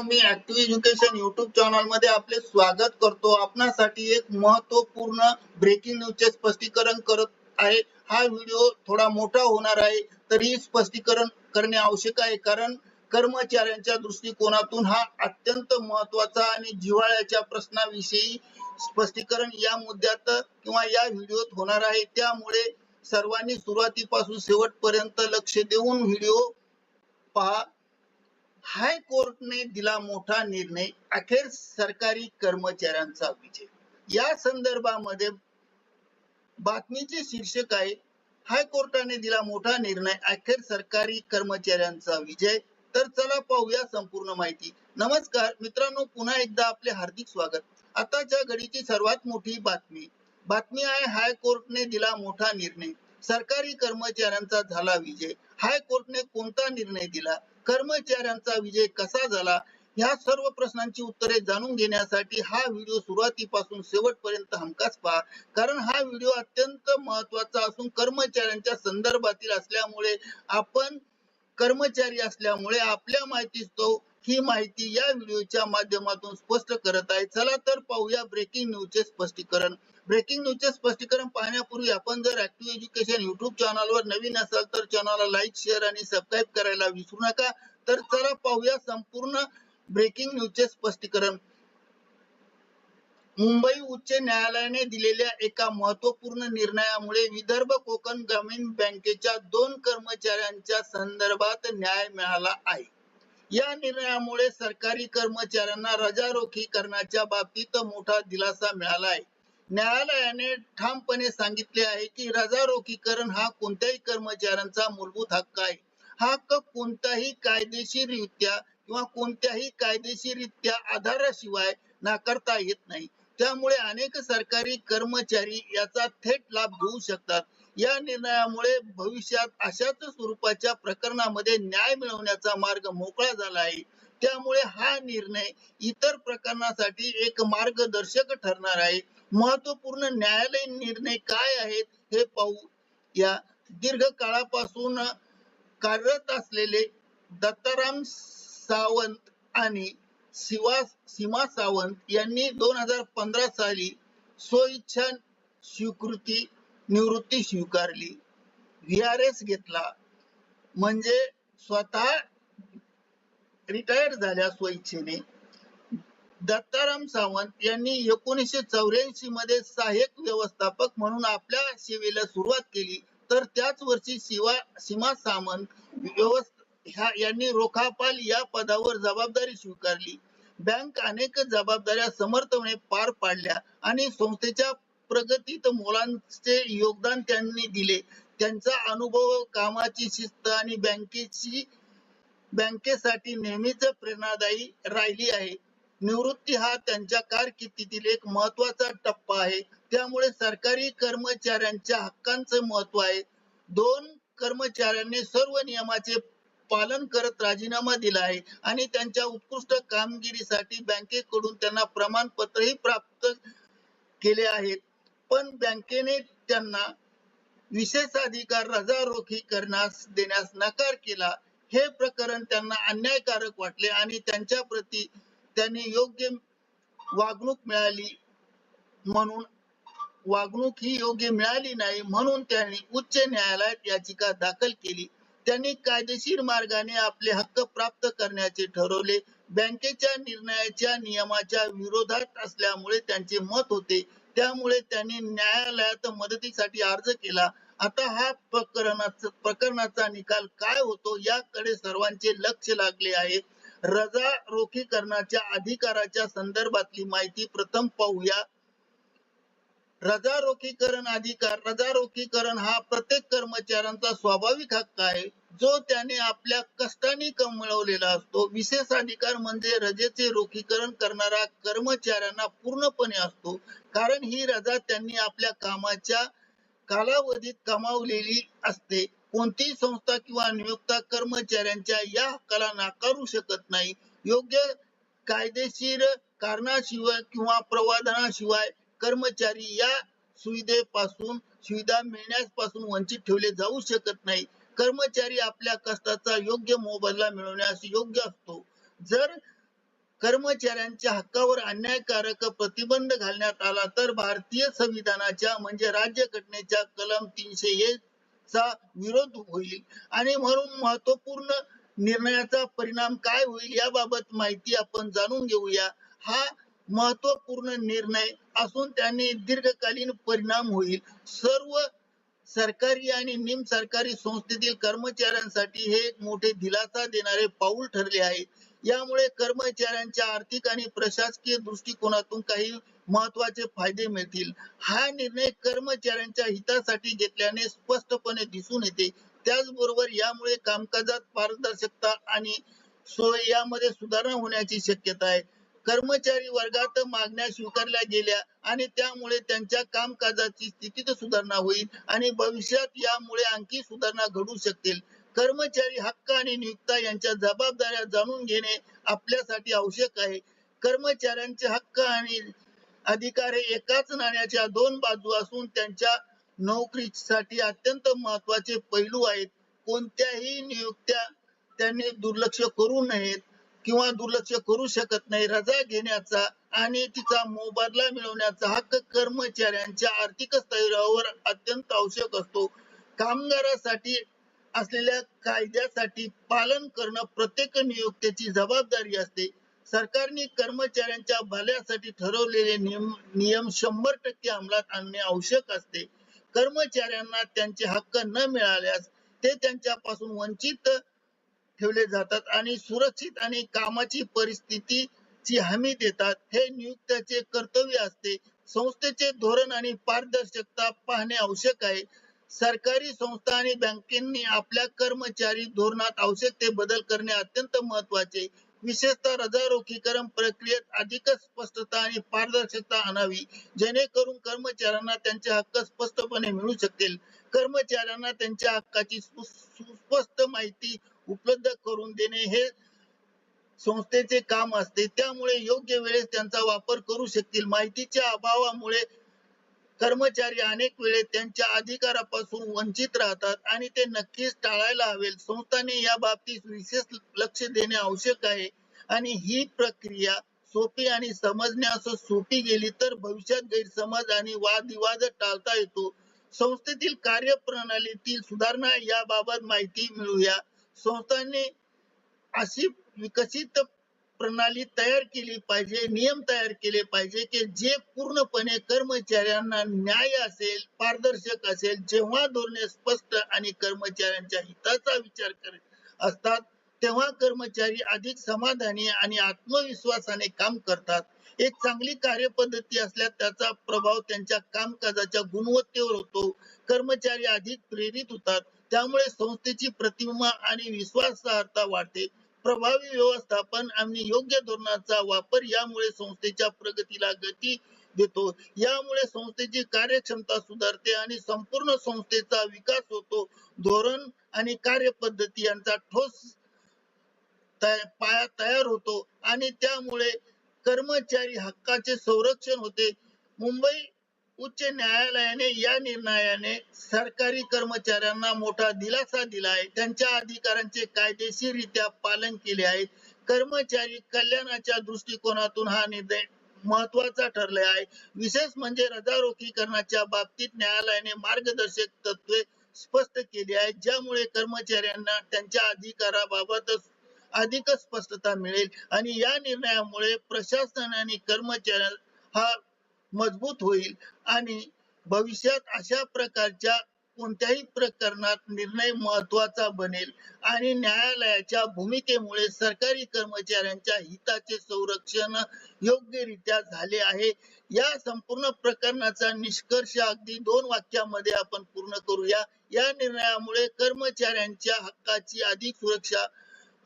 मी active education YouTube चॅनलमध्ये आपले स्वागत करतो. आपणासाठी एक महत्त्वपूर्ण ब्रेकिंग न्यूजचे स्पष्टीकरण करत आहे. हा व्हिडिओ थोडा मोठा होणार आहे तरी स्पष्टीकरण करणे आवश्यक आहे कारण कर्मचाऱ्यांच्या दृष्टिकोनातून हा अत्यंत महत्त्वाचा आणि जिव्हाळ्याच्या प्रश्नाविषयी स्पष्टीकरण या मुद्द्यात किंवा या व्हिडिओत होणार आहे. त्यामुळे सर्वांनी सुरुवातीपासून शेवटपर्यंत लक्ष देऊन व्हिडिओ पहा. हायकोर्टने दिला मोठा निर्णय अखेर सरकारी कर्मचाऱ्यांचा विजय. या संदर्भामध्ये बातमीचे शीर्षक आहे हायकोर्टाने दिला मोठा निर्णय अखेर सरकारी कर्मचाऱ्यांचा विजय. तर चला पाहूया संपूर्ण माहिती. नमस्कार मित्रांनो पुन्हा एकदा आपले हार्दिक स्वागत. आताच्या घडीची सर्वात मोठी बातमी. बातमी आहे हायकोर्टने दिला मोठा निर्णय. सरकारी कर्मचाऱ्यांचा झाला विजय. हायकोर्टने कोणता निर्णय दिला? कर्मचाऱ्यांचा विजय कसा झाला? या सर्व प्रश्नांची उत्तरे जाणून घेण्यासाठी हा व्हिडिओ सुरुवातीपासून शेवटपर्यंत हमखास पहा. कारण हा व्हिडिओ अत्यंत महत्त्वाचा असून कर्मचाऱ्यांच्या संदर्भातील असल्यामुळे आपण कर्मचारी असल्यामुळे आपल्या माहितीच तो ही माहिती या व्हिडिओच्या माध्यमातून स्पष्ट करत आहे. चला तर पाहूया ब्रेकिंग न्यूजचे स्पष्टीकरण. ब्रेकिंग न्यूजचे स्पष्टीकरण पाहण्यापूर्वी आपण जर ऍक्टिव्ह एज्युकेशन युट्यूब चॅनलवर नवीन असाल तर चॅनलला लाईक शेअर आणि सबस्क्राईब करायला विसरू नका. तर चला पाहूया संपूर्ण ब्रेकिंग न्यूजचे स्पष्टीकरण. मुंबई उच्च न्यायालयाने दिलेल्या एका महत्त्वपूर्ण निर्णयामुळे विदर्भ कोकण ग्रामीण बँकेच्या दोन कर्मचाऱ्यांच्या संदर्भात न्याय मिळाला आहे. या निर्णयामुळे सरकारी कर्मचाऱ्यांना रजारोखी करण्याच्या बाबतीत मोठा दिलासा मिळाला आहे न्यायालयाने ठामपणे सांगितले आहे की रजारोखीकरण हा कोणत्याही कर्मचाऱ्यांचा मूलभूत हक्क आहे. हा हक्क कोणताही कायदेशीररित्या किंवा कोणत्याही कायदेशीररित्या आधाराशिवाय नाकारता येत नाही. त्यामुळे अनेक सरकारी कर्मचारी याचा थेट लाभ घेऊ शकतात. या निर्णयामुळे भविष्यात अशाच स्वरूपाच्या प्रकरणामध्ये न्याय मिळवण्याचा मार्ग मोकळा झाला आहे. त्यामुळे हा निर्णय इतर प्रकरणासाठी एक मार्गदर्शक ठरणार आहे. महत्त्वपूर्ण न्यायालयीन निर्णय काय आहेत हे पाहू. या दीर्घ काळापासून कार्यरत असलेले दत्ताराम सावंत आणि शिवा सीमा सावंत यांनी दोन हजार पंधरा साली स्वइच्छा स्वीकृती निवृत्ती स्वीकारली. व्हीआरएस घेतला. म्हणजे स्वतः रिटायर झाल्या स्वइच्छेने. दत्ताराम सावंत यांनी एकोणीसशे चौऱ्याऐंशी मध्ये सहाय्यक व्यवस्थापक म्हणून आपल्या सेवेला सुरुवात केली. तर त्याच वर्षी शिवा सीमा सामंत ह्या यांनी रोखापाल या पदावर जबाबदारी स्वीकारली. बँक अनेक जबाबदाऱ्या समर्थपणे पार पाडल्या आणि संस्थेच्या प्रगतीत मोलांचे योगदान त्यांनी दिले. त्यांचा अनुभव कामाची शिस्त आणि बँकेची बँकेसाठी नेहमीच प्रेरणादायी राहिली आहे. निवृत्ती हा त्यांच्या कारकिर्दीतील एक महत्त्वाचा टप्पा आहे. त्यामुळे सरकारी कर्मचाऱ्यांच्या हक्कांचे महत्त्व आहे. दोन कर्मचाऱ्यांनी सर्व नियमाचे पालन करत राजीनामा दिला आहे आणि त्यांच्या उत्कृष्ट कामगिरीसाठी बँकेकडून त्यांना प्रमाणपत्रही प्राप्त केले आहेत. पण बँकेने त्यांना विशेष अधिकार रजारोखी करण्यास देण्यास नकार केला. हे प्रकरण त्यांना अन्यायकारक वाटले आणि त्यांच्या प्रती त्यांनी योग्य वागणूक मिळाली म्हणून वागणूक ही योग्य मिळाली नाही म्हणून त्यांनी उच्च न्यायालयात याचिका दाखल केली. त्यांनी कायदेशीर मार्गाने आपले हक्क प्राप्त करण्याचे ठरवले. बँकेच्या निर्णयाच्या नियमाच्या विरोधात असल्यामुळे त्यांचे मत होते. त्यामुळे त्यांनी न्यायालयात मदतीसाठी अर्ज केला. आता हा प्रकरणाचा प्रकरणाचा निकाल काय होतो याकडे सर्वांचे लक्ष लागले आहे. रजा रोखीकरणाच्या अधिकाराच्या संदर्भातली माहिती प्रथम पाहूया. रजा रोखीकरण अधिकार रजा रोखीकरण हा प्रत्येक कर्मचाऱ्यांचा स्वाभाविक हक्क आहे. जो त्याने आपल्या कष्टाने कमवलेला असतो विशेष अधिकार म्हणजे रजेचे रोखीकरण करणारा कर्मचाऱ्यांना पूर्णपणे असतो. कारण ही रजा त्यांनी आपल्या कामाच्या कालावधीत कमावलेली असते. कोणतीही संस्था किंवा नियुक्ता कर्मचाऱ्यांच्या या हक्काला नाकारू शकत नाही. योग्य कायदेशीर कारणाशिवाय किंवा प्रवादनाशिवाय कर्मचारी या सुविधेपासून सुविधा मिळण्यापासून वंचित ठेवले जाऊ शकत नाही. कर्मचारी आपल्या कष्टाचा योग्य मोबदला मिळवण्यास योग्य असतो. जर कर्मचाऱ्यांच्या हक्कावर अन्यायकारक प्रतिबंध घालण्यात आला तर भारतीय संविधानाच्या म्हणजे राज्यघटनेच्या कलम तीनशे एक चा विरोध होईल. आणि म्हणून महत्त्वपूर्ण निर्णयाचा परिणाम काय होईल याबाबत माहिती आपण जाणून घेऊया. हा महत्त्वपूर्ण निर्णय असून त्याने दीर्घकालीन परिणाम होईल. सर्व सरकारी आणि निम सरकारी संस्थेतील कर्मचाऱ्यांसाठी हे एक मोठे दिलासा देणारे पाऊल ठरले आहे. यामुळे कर्मचाऱ्यांच्या आर्थिक आणि प्रशासकीय दृष्टिकोनातून काही महत्त्वाचे फायदे मिळतील. हा निर्णय कर्मचाऱ्यांच्या हितासाठी घेतल्याने स्पष्टपणे दिसून येते. त्याचबरोबर यामुळे कामकाजात पारदर्शकता आणि सोय यामध्ये सुधारणा होण्याची शक्यता आहे. कर्मचारी वर्गात मागण्या स्वीकारल्या गेल्या आणि त्यामुळे त्यांच्या कामकाजाची स्थितीत सुधारणा होईल आणि भविष्यात यामुळे आणखी सुधारणा घडू शकतील कर्मचारी हक्क आणि नियुक्ता यांच्या जबाबदाऱ्या जाणून घेणे आपल्यासाठी आवश्यक आहे. कर्मचाऱ्यांचे हक्क आणि अधिकार हे एकाच नाण्याच्या दोन बाजू असून त्यांच्या नोकरीसाठी अत्यंत महत्त्वाचे पैलू आहेत. कोणत्याही नियुक्त्या त्यांनी दुर्लक्ष करू नयेत. किंवा दुर्लक्ष करू शकत नाही. रजा घेण्याचा आणि तिचा मोबदला मिळवण्याचा हक्क कर्मचाऱ्यांच्या आर्थिक स्थैर्यावर अत्यंत आवश्यक असतो. कामगारासाठी असलेल्या कायद्यासाठी पालन करणं प्रत्येक नियुक्तीची जबाबदारी असते. सरकारने कर्मचाऱ्यांच्या भल्यासाठी ठरवलेले नियम नियम शंभर टक्के अंमलात आणणे आवश्यक असते. कर्मचाऱ्यांना त्यांचे हक्क न मिळाल्यास ते त्यांच्यापासून वंचित ठेवले जातात आणि सुरक्षित आणि कामाची परिस्थिती ची हमी देतात. हे नियुक्त्याचे कर्तव्य असते. संस्थेचे धोरण आणि पारदर्शकता पाहणे आवश्यक आहे. सरकारी संस्था आणि बँकेंनी आपल्या कर्मचारी धोरणात आवश्यक ते बदल करणे अत्यंत महत्त्वाचे विशेषतः रजारोखीकरण प्रक्रियेत अधिकच स्पष्टता आणि पारदर्शकता आणावी जेणेकरून कर्मचाऱ्यांना त्यांचे हक्क स्पष्टपणे मिळू शकतील कर्मचाऱ्यांना त्यांच्या हक्काची सुस्पष्ट माहिती उपलब्ध करून देणे हे संस्थेचे काम असते. त्यामुळे योग्य वेळेस त्यांचा वापर करू शकतील. माहितीच्या अभावामुळे कर्मचारी अनेक वेळे त्यांच्या अधिकारापासून वंचित राहतात आणि ते नक्कीच टाळायला हवे संस्थांनी या बाबतीत विशेष लक्ष देणे आवश्यक आहे आणि ही प्रक्रिया सोपी आणि समजण्यास सोपी गेली तर भविष्यात गैरसमज आणि वादविवाद टाळता येतो. संस्थेतील कार्यप्रणालीतील सुधारणा याबाबत माहिती मिळूया. संस्थांनी अशी विकसित प्रणाली तयार केली पाहिजे नियम तयार केले पाहिजे की जे पूर्णपणे कर्मचाऱ्यांना न्याय असेल पारदर्शक असेल जेव्हा धोरणे स्पष्ट आणि कर्मचाऱ्यांच्या हिताचा विचार करत असतात तेव्हा कर्मचारी अधिक समाधानी आणि आत्मविश्वासाने काम करतात. एक चांगली कार्यपद्धती असल्यास त्याचा प्रभाव त्यांच्या कामकाजाच्या गुणवत्तेवर होतो. कर्मचारी अधिक प्रेरित होतात. त्यामुळे संस्थेची प्रतिमा आणि विश्वासार्हता वाढते. प्रभावी व्यवस्थापन आणि योग्य धोरणाचा वापर यामुळे संस्थेच्या प्रगतीला गती देतो. यामुळे संस्थेची कार्यक्षमता सुधारते आणि संपूर्ण संस्थेचा विकास होतो. धोरण आणि कार्यपद्धती यांचा ठोस पाया तयार होतो आणि त्यामुळे कर्मचारी हक्काचे संरक्षण होते. मुंबई उच्च न्यायालयाने या निर्णयाने सरकारी कर्मचाऱ्यांना मोठा दिलासा दिला आहे. त्यांच्या अधिकारांचे कायदेशीररित्या पालन केले आहे. कर्मचारी कल्याणाच्या दृष्टिकोनातून हा निर्णय महत्त्वाचा ठरला आहे. विशेष म्हणजे रजारोखीकरणाच्या बाबतीत न्यायालयाने मार्गदर्शक तत्वे स्पष्ट केली आहेत ज्यामुळे कर्मचाऱ्यांना त्यांच्या अधिकाराबाबत अधिक स्पष्टता मिळेल. आणि या निर्णयामुळे प्रशासन आणि कर्मचाऱ्या हा मजबूत होईल आणि भविष्यात अशा प्रकारच्या कोणत्याही प्रकरणात निर्णय महत्त्वाचा बनेल आणि न्यायालयाच्या भूमिकेमुळे सरकारी कर्मचाऱ्यांच्या हिताचे संरक्षण योग्यरित्या झाले आहे. या संपूर्ण प्रकरणाचा निष्कर्ष अगदी दोन वाक्यामध्ये आपण पूर्ण करूया. या निर्णयामुळे कर्मचाऱ्यांच्या हक्काची अधिक सुरक्षा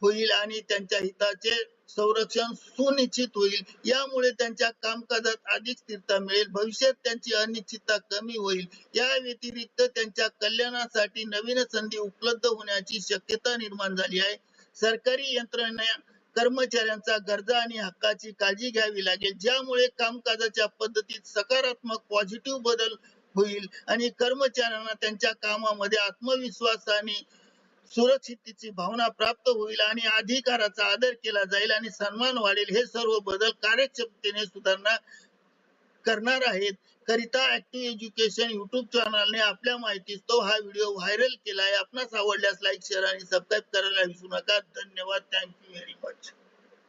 होईल आणि त्यांच्या हिताचे संरक्षण सुनिश्चित होईल. यामुळे त्यांच्या कामकाजात अधिक स्थिरता मिळेल. भविष्यात त्यांची अनिश्चितता कमी होईल. या व्यतिरिक्त त्यांच्या कल्याणासाठी नवीन संधी उपलब्ध होण्याची शक्यता निर्माण झाली आहे. सरकारी यंत्रणा कर्मचाऱ्यांचा गरजा आणि हक्काची काळजी घ्यावी लागेल. ज्यामुळे कामकाजाच्या पद्धतीत सकारात्मक पॉझिटिव्ह बदल होईल आणि कर्मचाऱ्यांना त्यांच्या कामामध्ये आत्मविश्वास आणि सुरक्षिततेची भावना प्राप्त होईल आणि अधिकाराचा आदर केला जाईल आणि सन्मान वाढेल. हे सर्व बदल कार्यक्षमतेने सुधारणा करणार आहेत. करिता ऍक्टिव्ह एज्युकेशन युट्यूब चॅनलने आपल्या माहितीस तो हा व्हिडिओ व्हायरल केला आहे आपणास आवडल्यास लाईक शेअर आणि सबस्क्राईब करायला विसरू नका. धन्यवाद. Thank you very much